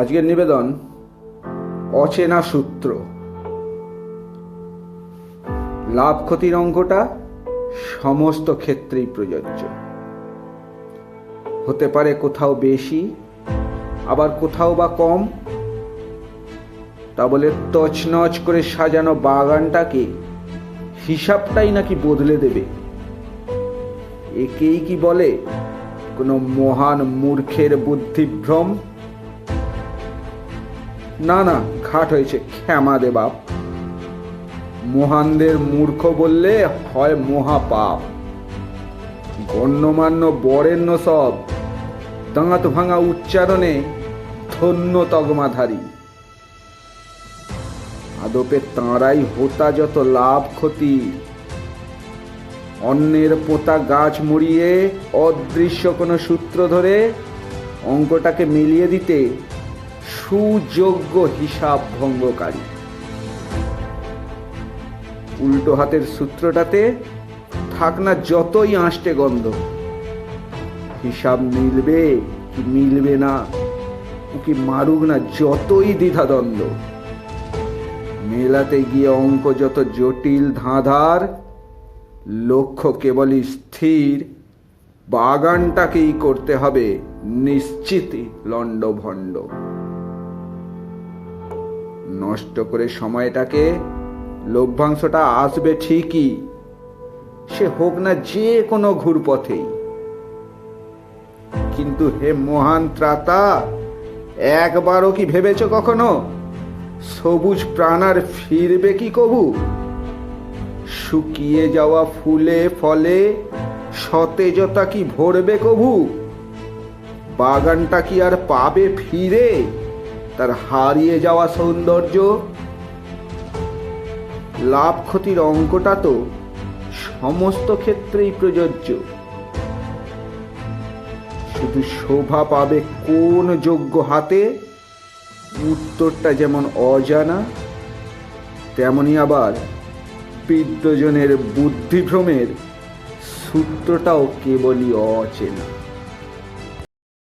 আজকের নিবেদন, অচেনা সূত্র। লাভ ক্ষতির অঙ্কটা সমস্ত ক্ষেত্রেই প্রযোজ্য। হতে পারে কোথাও বেশি, আবার কোথাও বা কম। তা বলে তছনছ করে সাজানো বাগানটাকে হিসাবটাই নাকি বদলে দেবে? একেই কি বলে কোনো মহান মূর্খের বুদ্ধিভ্রম? না না ঘাট হয়েছে। ক্ষমা দে বাপ। মহানদের মূর্খ বললে হয় মহাপাপ। গণ্যমান্য বরেণ্য সব, দাঁত ভাঙা উচ্চারণে ধন্য তগমাধারী। আদপে তাঁরাই হোতা যত লাভ ক্ষতি। অন্যের পোতা গাছ মুড়িয়ে অদৃশ্য কোনো সূত্র ধরে অঙ্কটাকে মিলিয়ে দিতে সুযোগ্য হিসাব ভঙ্গকারী। উল্টো হাতের সূত্রটাতে থাক না যতই আঁশটে গন্ধ। হিসাব মিলবে কি মিলবে না কি মারুক না যতই দ্বিধাদ্বন্দ্ব। মেলাতে গিয়ে অঙ্ক যত জটিল ধাঁধার, লক্ষ্য কেবলই স্থির, বাগানটাকেই করতে হবে নিশ্চিতই লণ্ডভণ্ড। নষ্ট করে সময়টাকে লভ্যাংশটা আসবে ঠিকই। সে হোক না যে কোনো ঘুরপথেই। কিন্তু হে মহান ত্রাতা, একবারও কি ভেবেছ কখনো? সবুজ প্রাণার ফিরবে কি কবু? শুকিয়ে যাওয়া ফুলে ফলে সতেজতা কি ভরবে কবু? বাগানটা কি আর পাবে ফিরে? তার হারিয়ে যাওয়া সৌন্দর্য, লাভ ক্ষতির অঙ্কটা তো সমস্ত ক্ষেত্রেই প্রযোজ্য। শুধু শোভা পাবে কোন যোগ্য হাতে? উত্তরটা যেমন অজানা, তেমনি আবার বিদ্যজনের বুদ্ধিভ্রমের সূত্রটাও কেবলই অচেনা।